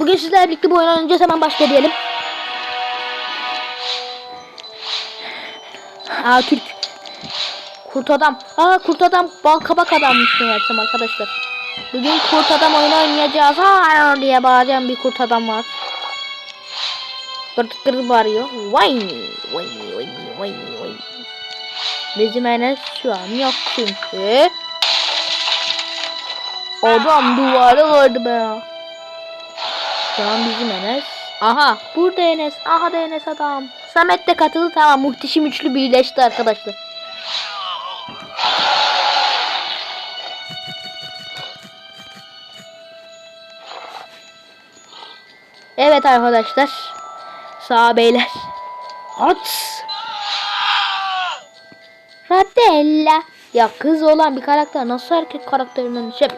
Bugün sizlerle birlikte bu oyunu oynayacağız. Hemen başla diyelim. Aa Türk. Kurt adam. Aa kurt adam. Bal kabak adammış meğersem arkadaşlar. Bugün kurt adam oyunu oynayacağız. Hayır diye bağıran bir kurt adam var. Gır gır bağırıyor. Vay vay vay vay vay. Bizim Enes şu an yok çünkü. Adam duvarı gördü be. Şu an bizim Enes. Aha burada Enes. Aha da Enes adam. Samet de katıldı tamam muhteşem üçlü birleşti arkadaşlar. Evet arkadaşlar. Sağ beyler. At. Radella. Ya kız olan bir karakter nasıl erkek karakterinden şey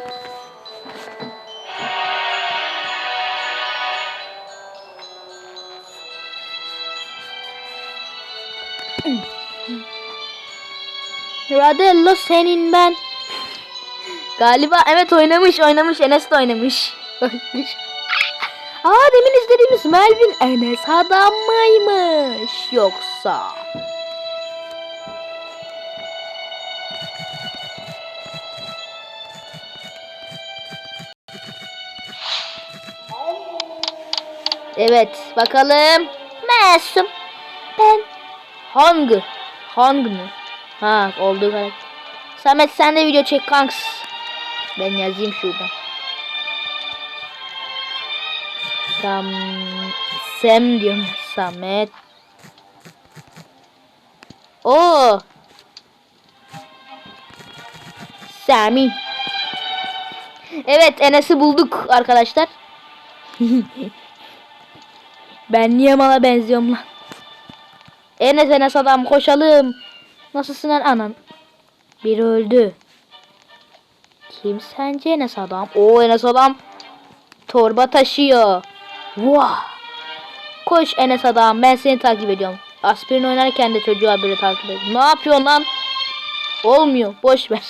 Radella senin ben. Galiba evet oynamış oynamış Enes de oynamış. Aa demin izlediğimiz Melvin Enes adam mıymış yoksa? Evet bakalım. Masum. Ben. Hangi? Hangi mi? Ha olduğu karakter. Samet sen de video çek kanks. Ben yazayım şuradan. Sam Sam diyorum Samet. O. Sami. Evet Enes'i bulduk arkadaşlar. ben niye mala benziyorum lan? Enes Enes adam koşalım. Nasılsın lan anan? Biri öldü. Kim sence Enes adam? O Enes adam torba taşıyor. Vah. Koş Enes adam ben seni takip ediyorum. Aspirin oynarken de çocuğa böyle takip ediyorum. Ne yapıyorsun lan? Olmuyor. Boş ver.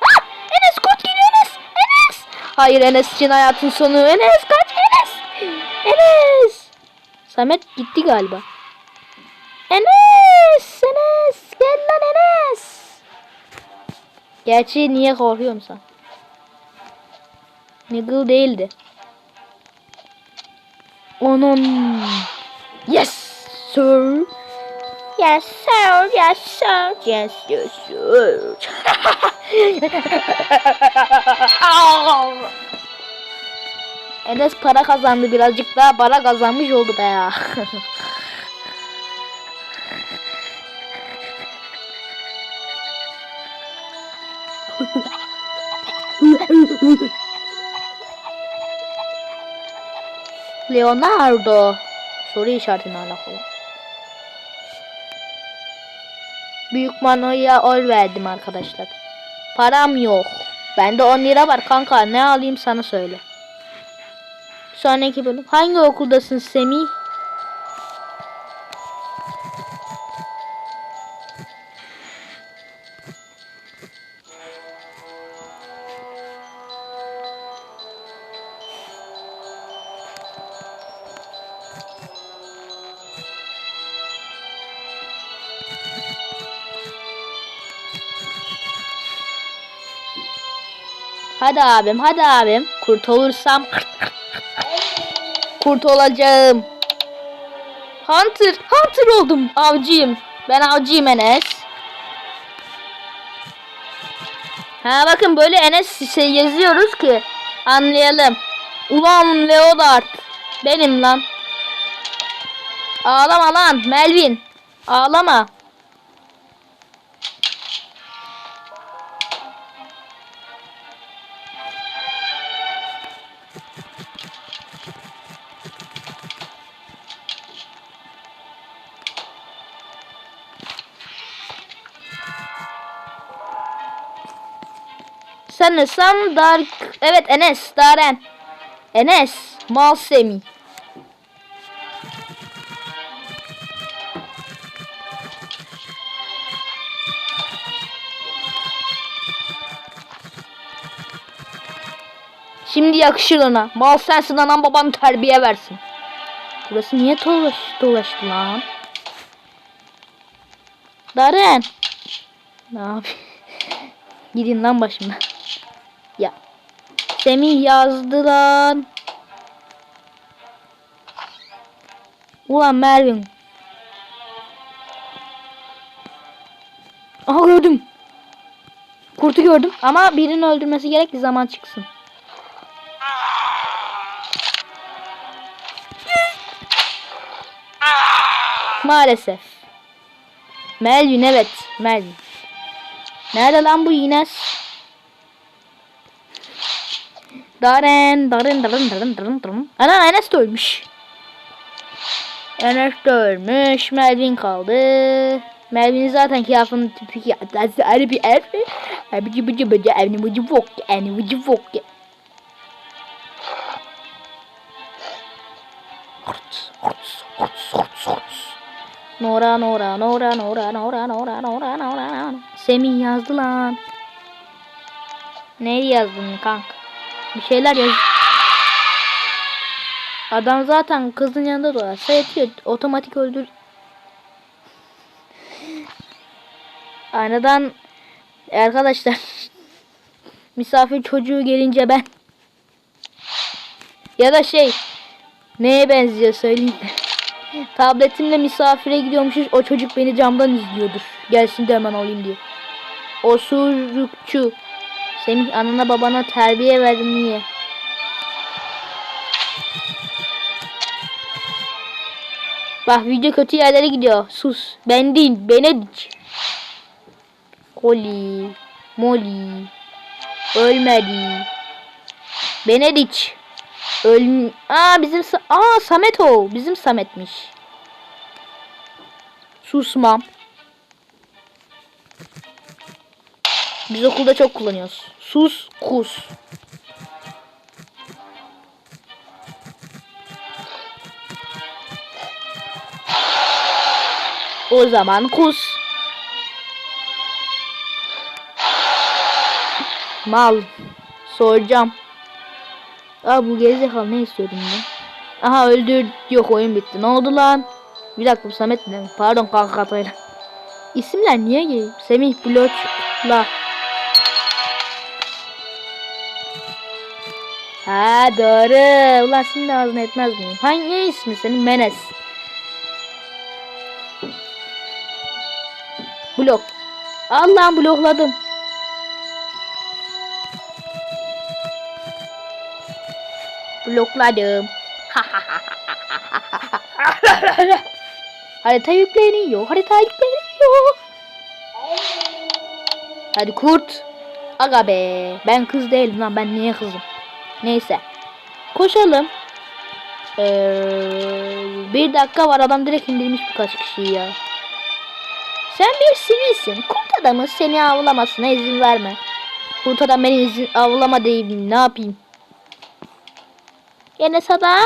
Ah! Enes kurt geliyor Enes. Enes. Hayır Enes için hayatın sonu. Enes kaç Enes. Enes. Samet gitti galiba. Enes. Enes. Gel lan Enes. Gerçi niye korkuyorum sen? Niggle değildi. Onun. Yes sir. Yes sir. Yes sir. Yes yes sir. Enes para kazandı birazcık daha para kazanmış oldu be ya. Leonardo. Soru işaretine alakalı. Büyük manoya oy verdim arkadaşlar. Param yok. Bende 10 lira var kanka. Ne alayım sana söyle. Sonraki bölüm. Hangi okuldasın Semih? Hadi abim, hadi abim. Kurt olursam kurt olacağım. Hunter, Hunter oldum. Avcıyım. Ben avcıyım Enes. Ha bakın böyle Enes şey yazıyoruz ki anlayalım. Ulan Leonard. Benim lan. Ağlama lan Melvin. Ağlama. Sanırsam Dark... Evet Enes, Daren. Enes, Malsemi. Şimdi yakışır ona. Mal sensin anan baban terbiye versin. Burası niye dolaş, dolaştı lan? Darren. Ne yapayım? Gidin lan başımdan. Semih yazdı lan. Ulan Mervin. Aha gördüm. Kurtu gördüm ama birini öldürmesi gerek bir zaman çıksın. Maalesef. Melvin evet. Melvin. Nerede lan bu Ines? Daren, Daren, Daren, Daren, Daren, Daren. Ana Enes de ölmüş. Enes de ölmüş. Melvin kaldı. Melvin zaten kıyafının ya. That's ayrı bir er. Abici bici bici evni bici fok. Evni bici fok. Nora Nora Nora Nora Nora Nora Nora Nora Semih yazdı lan. Ne yazdın kanka? Bir şeyler yaz. Adam zaten kızın yanında dolaşsa yetiyor. Otomatik öldür. Aynadan arkadaşlar misafir çocuğu gelince ben ya da şey neye benziyor söyleyeyim de. Tabletimle misafire gidiyormuşuz. O çocuk beni camdan izliyordur. Gelsin de hemen alayım diye. Osurukçu. Semih anana babana terbiye vermeye. Bak video kötü yerlere gidiyor. Sus. Ben değil. Benedik. Koli. Moli. Ölmedi. Benedik. Öl... Aa bizim Sa- Aa Samet o. Bizim Samet'miş. Susmam. Biz okulda çok kullanıyoruz. Sus, kus. O zaman kus. Mal. Soracağım. Aa bu gerizekalı ne istiyordum ben? Aha öldür. Yok oyun bitti. Ne oldu lan? Bir dakika bu Samet mi? Pardon kanka katayla. İsimler niye geliyor? Semih Bloç'la. Ha doğru. Ulan senin de ağzını etmez miyim? Hangi ne ismi senin? Menes. Blok. Allah'ım blokladım. Blokladım. harita yükleniyor. Harita yükleniyor. Hadi kurt. Aga be. Ben kız değilim lan. Ben niye kızım? Neyse. Koşalım. Ee, bir dakika var. Adam direkt indirmiş birkaç kişiyi ya. Sen bir sivilsin. Kurt adamı seni avlamasına izin verme. Kurt adam beni izin avlama deyim. Ne yapayım? Yine sada.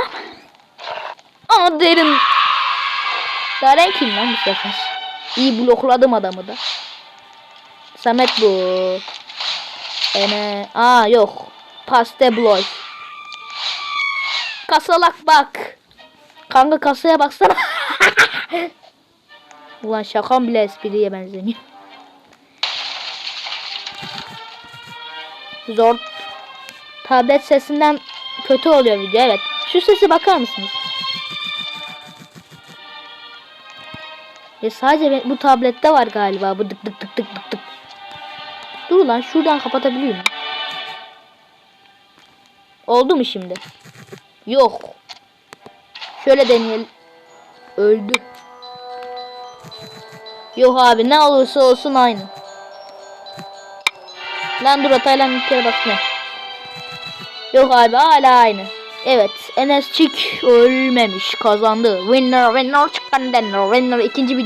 Aa derin. Daren kim lan bu sefer? İyi blokladım adamı da. Samet bu. Ene. Aa yok. Paste bloy. Kasalak bak. Kanka kasaya baksana. Ulan şakam bile espriye benzemiyor. Zor. Tablet sesinden kötü oluyor video evet. Şu sese bakar mısınız? Ya sadece bu tablette var galiba bu dık dık dık dık dık dık. Dur lan şuradan kapatabiliyor muyum? Oldu mu şimdi? Yok. Şöyle deneyelim. Öldü. Yok abi ne olursa olsun aynı. Lan dur hatayla bir kere bak ne. Yok abi hala aynı. Evet Enes Çık ölmemiş kazandı. Winner winner çıkan winner winner ikinci video.